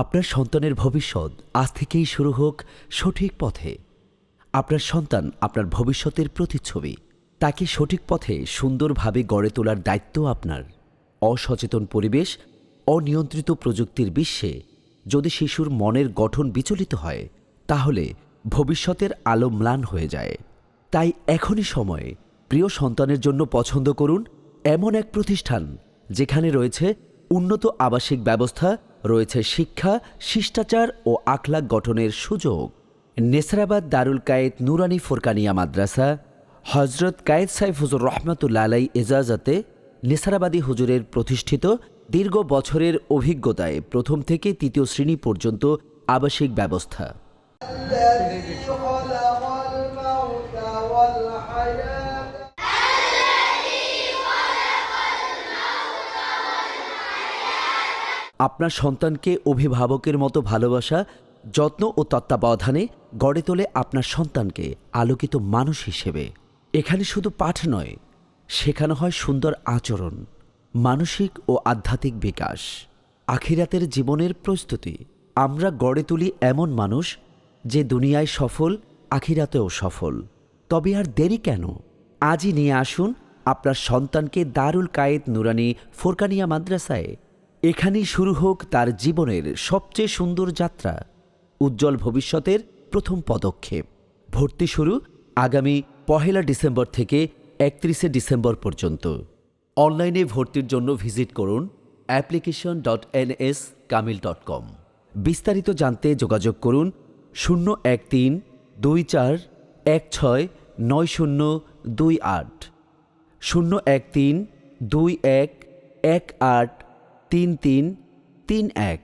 আপনার সন্তানের ভবিষ্যৎ আজ থেকেই শুরু হোক সঠিক পথে। আপনার সন্তান আপনার ভবিষ্যতের প্রতিচ্ছবি। তাকে সঠিক পথে সুন্দরভাবে গড়ে তোলার দায়িত্ব আপনার। অসচেতন পরিবেশ, অনিয়ন্ত্রিত প্রযুক্তির বিশ্বে যদি শিশুর মনের গঠন বিচলিত হয়, তাহলে ভবিষ্যতের আলো ম্লান হয়ে যায়। তাই এখনই সময়ে প্রিয় সন্তানের জন্য পছন্দ করুন এমন এক প্রতিষ্ঠান যেখানে রয়েছে উন্নত আবাসিক ব্যবস্থা রয়েছে শিক্ষা, শিষ্টাচার ও আখলাক গঠনের সুযোগ। নেসরাবাদ দারুল কায়েদ নুরানি ফোরকানিয়া মাদ্রাসা হজরত কায়েদ সাইফ হুজুর রহমতুল্লা এজাজাতে নেসারাবাদী হুজুরের প্রতিষ্ঠিত দীর্ঘ বছরের অভিজ্ঞতায় প্রথম থেকে তৃতীয় শ্রেণি পর্যন্ত আবাসিক ব্যবস্থা। আপনার সন্তানকে অভিভাবকের মতো ভালোবাসা, যত্ন ও তত্ত্বাবধানে গড়ে তোলে আপনার সন্তানকে আলোকিত মানুষ হিসেবে। এখানে শুধু পাঠ নয়, শেখানো হয় সুন্দর আচরণ, মানসিক ও আধ্যাত্মিক বিকাশ। আখিরাতের জীবনের প্রস্তুতি, আমরা গড়ে তুলি এমন মানুষ যে দুনিয়ায় সফল, আখিরাতেও সফল। তবে আর দেরি কেন? আজই নিয়ে আসুন আপনার সন্তানকে দারুল কায়েদ নুরানি ফোরকানিয়া মাদ্রাসায়। এখানেই শুরু হোক তার জীবনের সবচেয়ে সুন্দর যাত্রা, উজ্জ্বল ভবিষ্যতের প্রথম পদক্ষেপ। ভর্তি শুরু আগামী পহেলা ডিসেম্বর থেকে একত্রিশে ডিসেম্বর পর্যন্ত। অনলাইনে ভর্তির জন্য ভিজিট করুন application dot N S Kamil dot com বিস্তারিত জানতে যোগাযোগ করুন শূন্য এক তিন দুই চার এক ছয় নয় শূন্য দুই আট। শূন্য এক তিন দুই এক এক আট তিন তিন তিন এক।